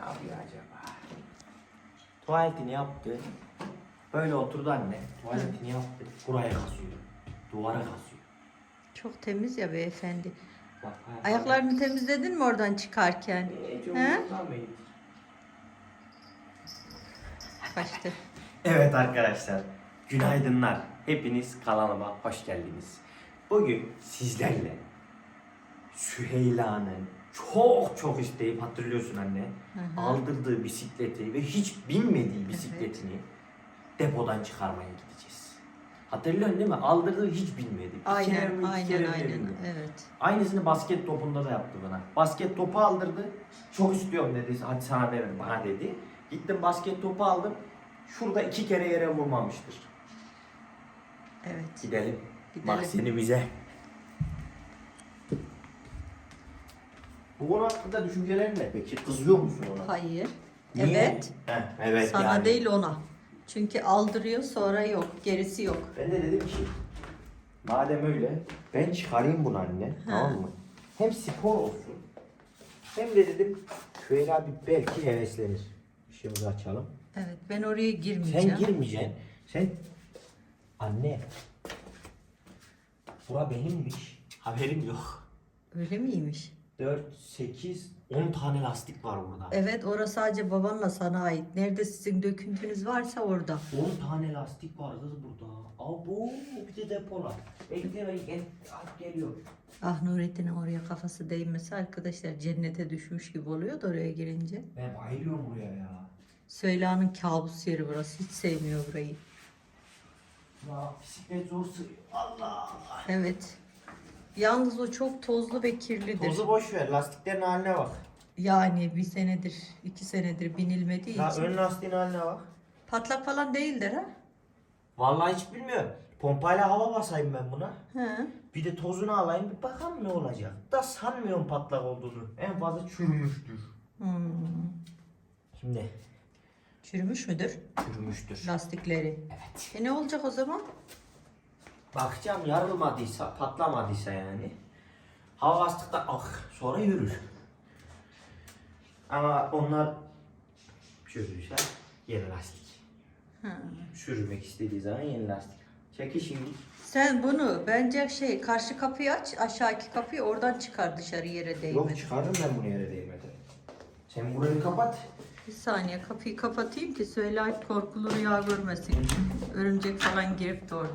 Ne yapıyor acaba? Tuvaletini yaptı. Böyle oturdu anne. Tuvaletini yaptı. Buraya kasıyor. Duvara kasıyor. Çok temiz ya beyefendi. Bak, Ayaklarını temizledin mi oradan çıkarken? He? utanmayın. Kaçtı. Evet arkadaşlar, günaydınlar. Hepiniz kanalıma hoş geldiniz. Bugün sizlerle Süheyla'nın çok çok isteyip hatırlıyorsun anne. hı. Aldırdığı bisikleti ve hiç binmediği bisikletini depodan çıkarmaya gideceğiz. Hatırlıyorsun değil mi? Aldırdığı hiç bilmedi. Bir kere Aynen, mi, iki kere aynen, mi aynen. bindi. Evet. Aynısını basket topunda da yaptı bana. Basket topu aldırdı. Çok istiyorum dedi. Hadi sana verin bana dedi. Gittim basket topu aldım. Şurada iki kere yere vurmamıştır. Evet. Gidelim. Gidelim. Bak Bu konu hakkında düşüncelerin ne peki? Kızıyor musun ona? Hayır. Niye? Evet. Heh, evet Sana yani. değil ona. Çünkü aldırıyor sonra yok. Gerisi yok. Ben de dedim ki madem öyle ben çıkarayım bunu anne tamam mı? Hem spor olsun hem de dedim Süheyla abi belki heveslenir. Işığımızı açalım. Evet. Ben oraya girmeyeceğim. Sen girmeyeceksin. Sen anne bura benimmiş. Haberim yok. Öyle miymiş? 4, 8, 10 tane lastik var burada. Evet orası sadece babanla sana ait. Nerede sizin döküntünüz varsa orada. 10 tane lastik var kız burada. Abo bir de depolar. Bekle ben gel. At geliyor. Ah Nurettin'in oraya kafası değmesi arkadaşlar cennete düşmüş gibi oluyor da oraya girince. Ben bayılıyorum buraya ya. Süheyla'nın kabus yeri burası. Hiç sevmiyor burayı. Ya bisiklet zor sığıyor. Allah. Evet. Yalnız o çok tozlu ve kirlidir. Tozu boş ver. Lastiklerin haline bak. Yani bir senedir, iki senedir binilmediği Ya için. ön lastiğin haline bak. Patlak falan değildir ha? Vallahi hiç bilmiyorum. Pompayla hava basayım ben buna. He. Bir de tozunu alayım bir bakalım ne olacak. Da sanmıyorum patlak olduğunu. En fazla çürümüştür. Hmm. Şimdi Çürümüş müdür çürümüştür. lastikleri? Evet. E ne olacak o zaman? Bakacağım yarılmadıysa, patlamadıysa yani. Hava bastıkta ah sonra yürür. Ama onlar çürürse yeni lastik. Ha. Sürmek istediği zaman yeni lastik. Çekil şimdi. Sen bunu bence şey karşı kapıyı aç, aşağıki kapıyı oradan çıkar dışarı yere Yok değmeden. çıkarırım ben bunu yere değmeden. Sen burayı kapat. Bir saniye kapıyı kapatayım ki Süheyla korkulu rüya görmesin. Örümcek falan girip de orada.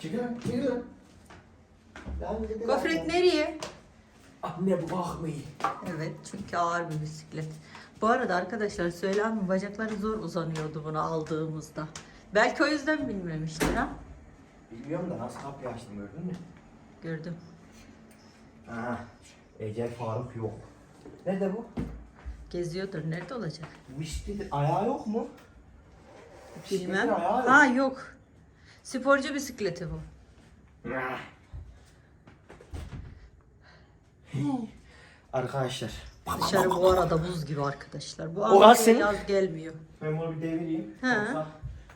Çekil lan, çekil lan. Lan dedi lan. Gofret nereye? Anne bu bakmayı. Evet çünkü ağır bir bisiklet. Bu arada arkadaşlar Süheyla'nın bacakları zor uzanıyordu bunu aldığımızda. Belki o yüzden bilmemiştir ha. Bilmiyorum da nasıl kapıyı açtım gördün mü? Gördüm. Aha. Ecel Faruk yok. Nerede bu? Geziyordur. Nerede olacak? Bisikletin ayağı yok mu? Bisikletin Bilmem. ayağı yok. Ha yok. Sporcu bisikleti bu. Ah. Arkadaşlar. Dışarı bu arada buz gibi arkadaşlar. Bu O Ankara'ya Asin. yaz gelmiyor. Ben bunu bir devireyim. He. Yoksa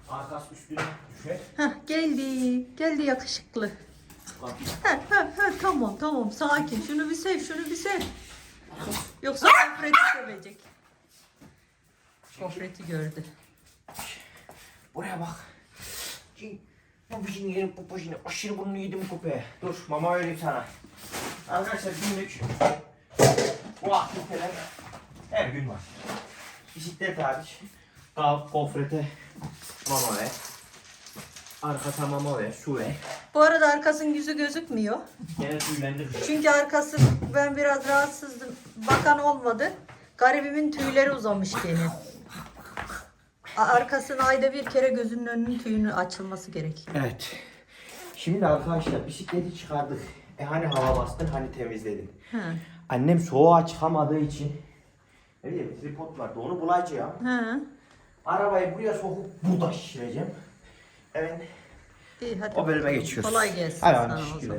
arkası üstüne düşer. Heh, geldi. Geldi yakışıklı. Heh, heh, heh, tamam tamam sakin. Şunu bir sev şunu bir sev. Yoksa gofreti sevecek. Gofreti gördü. Buraya bak. Cin. Popuşunu yedim popuşunu. Aşırı burnunu yedim köpeğe. Dur mama vereyim sana. Arkadaşlar günlük bu aktiviteler her gün var. Bisiklet hariç. Gofrete mama ver. Arkata mama ver, su ver. Bu arada arkasının yüzü gözükmüyor. Gene tüylendir. Çünkü arkası ben biraz rahatsızdım. Bakan olmadı. Garibimin tüyleri uzamış gene. A- Arkasının ayda bir kere gözünün önünün tüyünü açılması gerekiyor. Evet. Şimdi arkadaşlar bisikleti çıkardık. E hani hava bastın, hani temizledin. He. Annem soğuğa çıkamadığı için ne bileyim tripod vardı onu bulacağım. He. Arabayı buraya sokup burada şişireceğim. Evet. İyi hadi. O bölüme geçiyoruz. Kolay gelsin Hadi sana o zaman.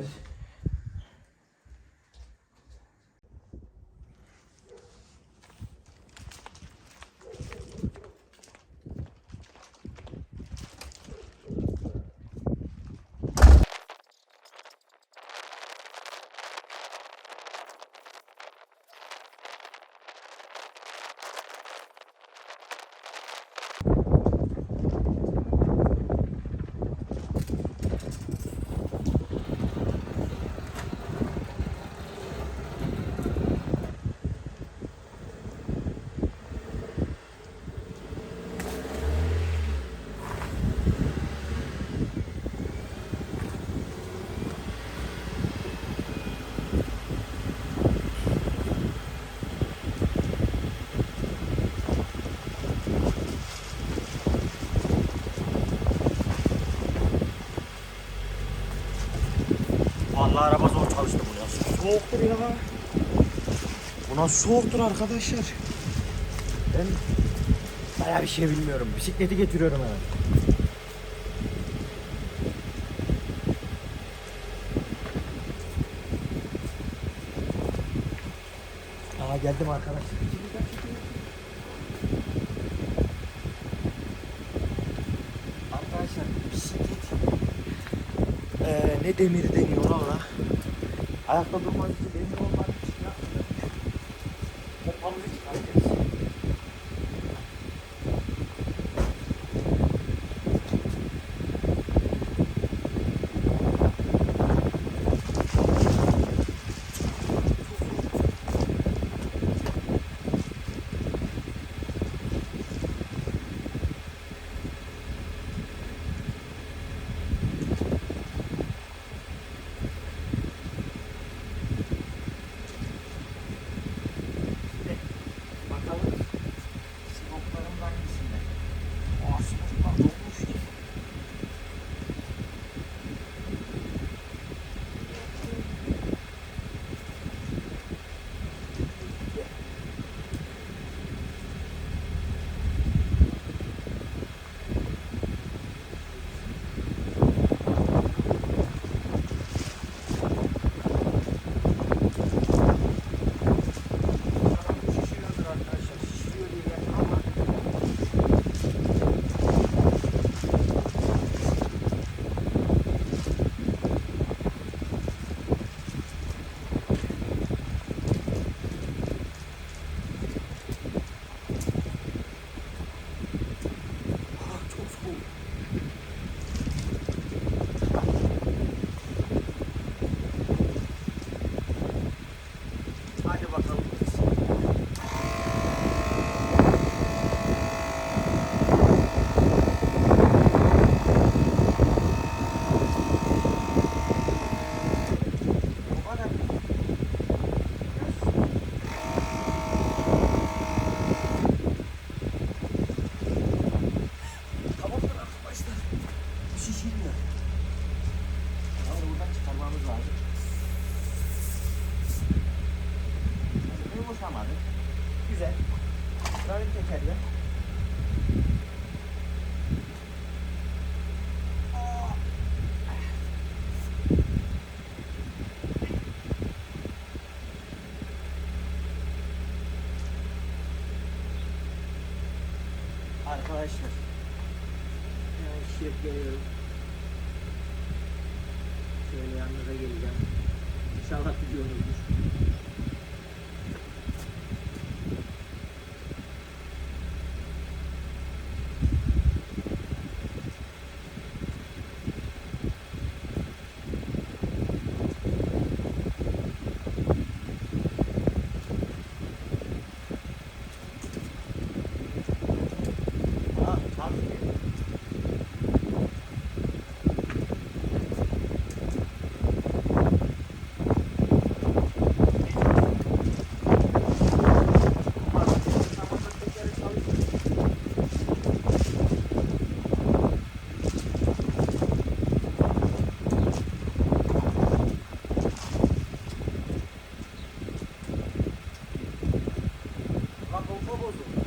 Soğuktur ya. Bu soğuktur arkadaşlar? Ben bayağı bir şey bilmiyorum. Bisikleti getiriyorum hemen. Aa geldim arkadaşlar. Arkadaşlar bisiklet ee, ne demiri deniyor lan ona? Ayakta durmak için demir olmak için ya. Kopamızı çıkaracağız. Bakalım Bak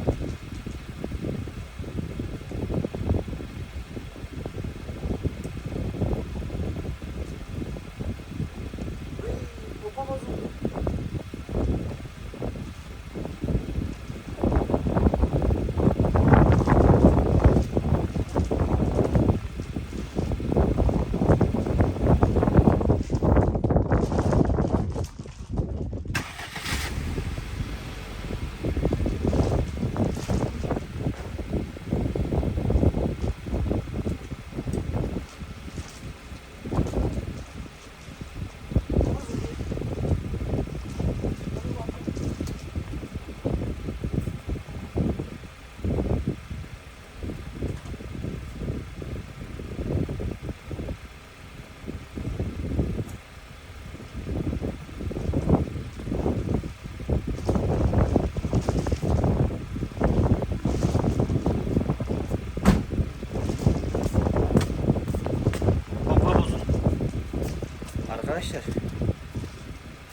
arkadaşlar.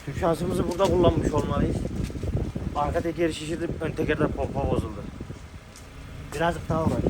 Tüm şansımızı burada kullanmış olmalıyız. Arka tekeri şişirdim, ön tekerde pompa bozuldu. Birazcık daha olacak.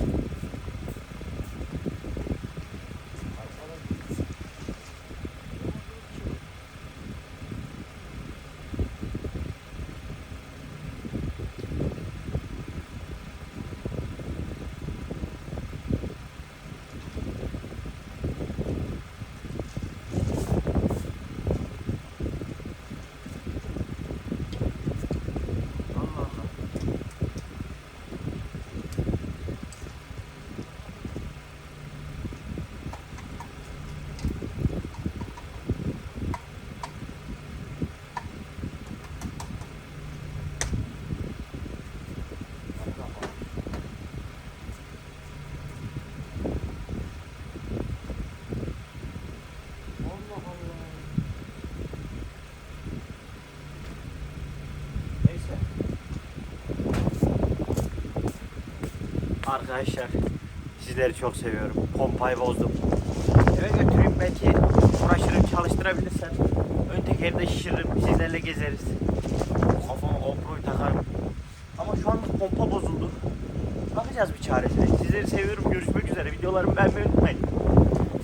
Arkadaşlar sizleri çok seviyorum. Pompayı bozdum. Eve götüreyim belki uğraşırım çalıştırabilirsem. Ön tekeri de şişiririm. Sizlerle gezeriz. Kafama GoPro'yu takarım. Ama şu anda pompa bozuldu. Bakacağız bir çaresine. Sizleri seviyorum. Görüşmek üzere. Videolarımı beğenmeyi unutmayın.